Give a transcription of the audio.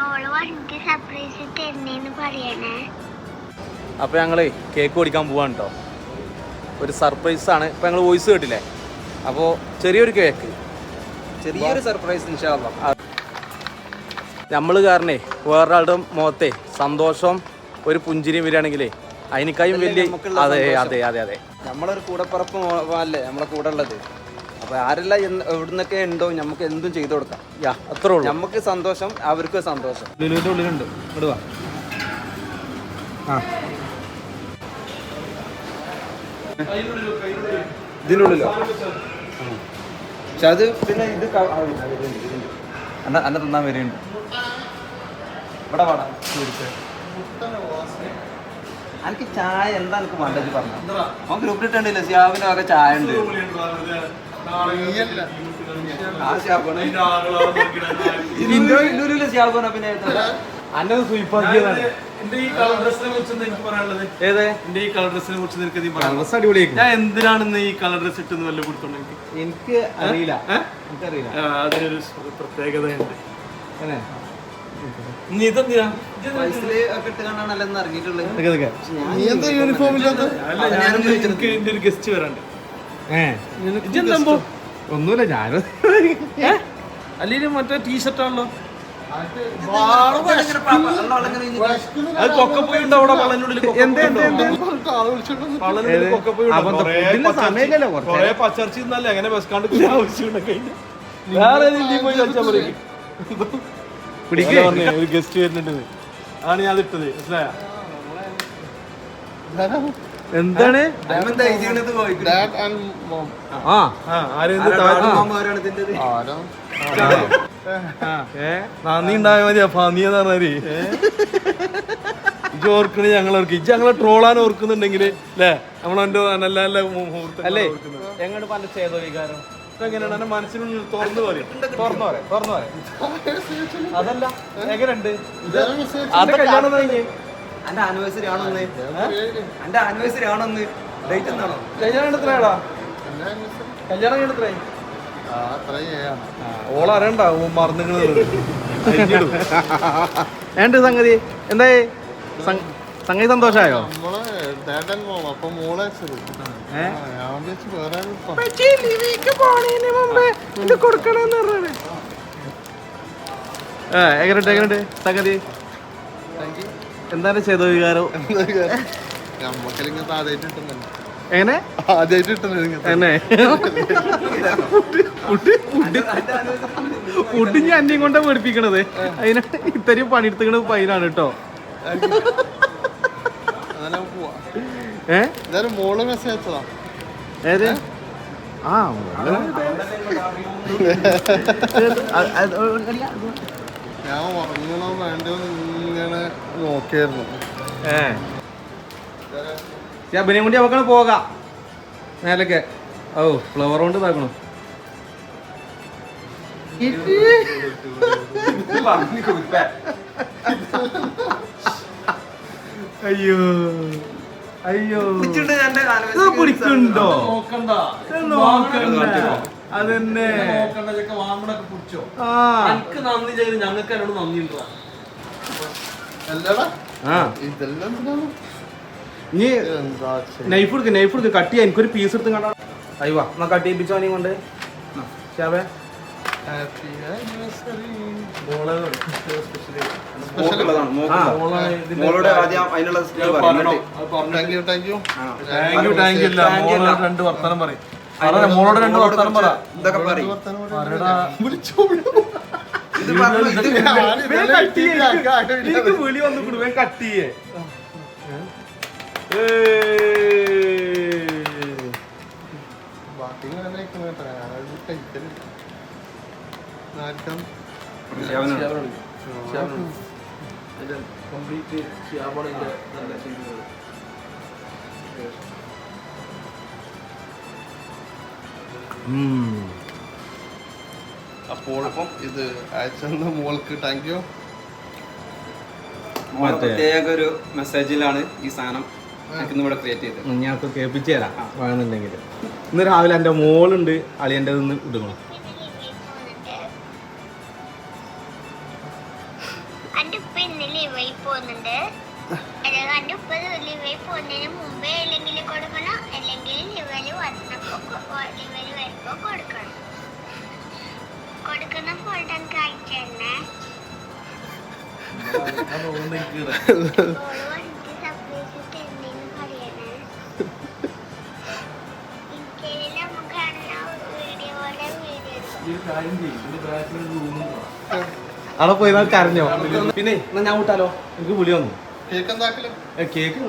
മോൾ വണ്ടി സർപ്രൈസ് തരുന്നേന്ന് പറയണേ. അപ്പോൾ ഞങ്ങൾ കേക്ക് ഓടിക്കാൻ പോവാണ് കേട്ടോ ഒരു സർപ്രൈസ് ആണ്. ഇപ്പം ഞങ്ങൾ വോയിസ് കേട്ടില്ലേ? അപ്പോൾ ചെറിയൊരു കേക്ക് ചെറിയൊരു സർപ്രൈസ് ഇൻഷാല്ല നമ്മൾ കാരണേ വേറൊരാളുടെ മുഖത്തെ സന്തോഷം ഒരു പുഞ്ചിരിയും വരികയാണെങ്കിലേ അതിനേക്കാളും വലിയ അതെ അതെ അതെ അതെ. നമ്മളൊരു കൂടപ്പറപ്പ് അല്ലേ? നമ്മളെ കൂടെ ഉള്ളത്. അപ്പൊ ആരെല്ലാം എന്ന് എവിടുന്നൊക്കെ ഉണ്ടോ നമുക്ക് എന്തും ചെയ്തു കൊടുക്കാം. യാ അത്രേ ഉള്ളൂ. നമുക്ക് സന്തോഷം അവർക്ക് സന്തോഷം. ലുലുവിന്റെ ഉള്ളിലുണ്ട് ഇടുക ആ. ഇതിനുള്ളിലോ? പക്ഷെ അത് പിന്നെ ഇത്. അന്ന അന്ന തന്നാൻ വരെയുണ്ട്. ഇവിടെ വേണം എനിക്ക് ചായ എന്താ എനിക്ക് വേണ്ടത്? പറഞ്ഞു. അവൻ ഗ്രൂപ്പിൽ ഇട്ടുണ്ടല്ലോ ഷിയാബിന് വക ചായ ഉണ്ട്. പിന്നെ അടിപൊളിയായിരിക്കും. ഞാൻ എന്തിനാണ് ഈ കളർ ഡ്രസ് ഇട്ടെന്ന് വല്ല കൊടുത്തോണ്ടെങ്കിൽ എനിക്ക്? അറിയില്ല. എനിക്കറിയില്ല. അതിനൊരു പ്രത്യേകത ഉണ്ട് നീ ഇതെന്തിനാ യൂണിഫോം ഇല്ലാത്ത എനിക്ക് എന്റെ ഒരു ഗസ്റ്റ് വരാണ്ട് ഇതെന്താ ഒന്നുമില്ല ഞാൻ അല്ലെങ്കിൽ മറ്റേ ടീഷർട്ടാണല്ലോ. അത് കൊക്കപ്പോയി ഉണ്ട്? അവിടെ വളനുള്ളിൽ വളനുള്ളിൽ കൊക്കപ്പോയി അപ്പൊ എന്താ ഫുഡിന്റെ സമയമില്ലല്ലോ കുറച്ച് കൊറേ പച്ചർച്ചി ബസ് കണ്ട് വേറെ പോയി പറയും ഒരു ഗസ്റ്റ് വരുന്നുണ്ട്. ആണ് ഞാൻ ഇട്ടത്. മനസ്സിലായ? എന്താണ്? ആ. നന്ദി ഉണ്ടായ മതി പന്നി എന്ന് പറഞ്ഞാൽ ഇജ് ഓർക്കണ ഞങ്ങൾ ഓർക്കും. ഇജ് ഞങ്ങളെ ട്രോളാൻ ഓർക്കുന്നുണ്ടെങ്കിൽ അല്ലേ നമ്മളെന്റെ നല്ല നല്ല അല്ലേ. എങ്ങോട്ട് പല ചേതോ വികാരം? ഇപ്പൊ എങ്ങനെയാണ്? മനസ്സിനുള്ളിൽ തുറന്നു പറയും. തുറന്നു പറയാം തുറന്നു പറയാം. അതല്ല എങ്ങനെയുണ്ട്? അത് കല്യാണം കഴിഞ്ഞ്. എന്റെ ആനിവേഴ്സറി ആണോന്ന്. എന്റെ ആനിവേഴ്സറി ആണോന്ന്. ഡേറ്റ് എന്താണോ? കല്യാണം എത്രയാടാ കല്യാണം എടുത്തേ ഓള അറിയണ്ട മറന്നു ഏണ്ട് സംഗതി? എന്തായി? സംഗതി സന്തോഷായോ? എങ്ങനെയുണ്ട് എങ്ങനെയുണ്ട്? സംഗതി? എന്താണ് ചെയ്തോ വികാരം എങ്ങനെ കിട്ടുന്നത് എന്നെ ഫുഡ് ഞാൻ അന്യം കൊണ്ടാ പഠിപ്പിക്കണത് അതിന് ഇത്രയും പണിയെടുത്തിക്കണത് പൈനാണ് കേട്ടോ ഏഹ് മോൾ മെസ്സേജ് ഏത് ആ ഞാൻ ഉറങ്ങണോ വേണ്ടോ ഇങ്ങനെ നോക്കിയായിരുന്നു. ഏ. അഭിനയം അവക്കാണ് പോകാം. മേലൊക്കെ. ഓ ഫ്ലവർ കൊണ്ട് ഇതാക്കണു. അയ്യോ. അയ്യോ. പിടിക്കുന്നുണ്ടോ നോക്കണ്ട. നോക്കണ്ട. അതന്നെ. നോക്കണ്ട ഇതൊക്കെ വാങ്ങണൊക്കെ പിടിച്ചോ. എനിക്ക് നന്ദി ചെയ്ത് ഞങ്ങൾക്ക് എന്നോട് നന്ദി ഉണ്ടോ? ആ. ഇതെല്ലാം എന്തിനാണ്? നീ നൈഫ് എടുക്ക് നൈഫ് എടുക്ക്. കട്ട് ചെയ്യാൻ എനിക്കൊരു പീസ് എടുത്ത് കണ്ടോ. അയ്യോ എന്നാ കട്ട് ചെയ്യിപ്പിച്ചോ നീ കൊണ്ട്. ആ മോളോട് ആദ്യം അതിനുള്ള രണ്ട് വർത്തമാനം പറയും. പറ മോളോട് രണ്ട് വർത്തമാനം പറ. ഇതൊക്കെ പറയും. വർത്താനം പറ. പറയടാ ഇത് പറഞ്ഞു ഇത് കംപ്ലീറ്റ് വേഗം ഇതെല്ലാം ചെയ്തിട്ടുള്ളത് ഇപ്പം ഇത് അയച്ചെന്ന മോൾക്ക് താങ്ക് യു പ്രത്യേക ഒരു മെസ്സേജിലാണ് ഈ സാധനം ഇവിടെ ക്രിയേറ്റ് ചെയ്തത്. ഞങ്ങൾക്ക് കേൾപ്പിച്ചു തരാം. വേണമെന്നുണ്ടെങ്കിൽ. ഇന്ന് രാവിലെ എന്റെ മോളുണ്ട് അളിയന്റെ നിന്ന് ഇടുക്കണം ഉപ്പ ലീവായി പോകുന്നതിന് മുമ്പേ അല്ലെങ്കിൽ കൊടുക്കണം. അല്ലെങ്കിൽ ഇവർ വന്നപ്പോൾ ഇവർ വരുമ്പോൾ കൊടുക്കണം. കൊടുക്കുന്ന ഫോട്ടോ എനിക്ക് അയച്ചു തന്നെ അവിടെ പോയി കരഞ്ഞോ? പിന്നെ ഞാൻ വിട്ടാലോ എനിക്ക് വിളി വന്നു. കേക്ക് എന്താക്കലും? കേക്ക്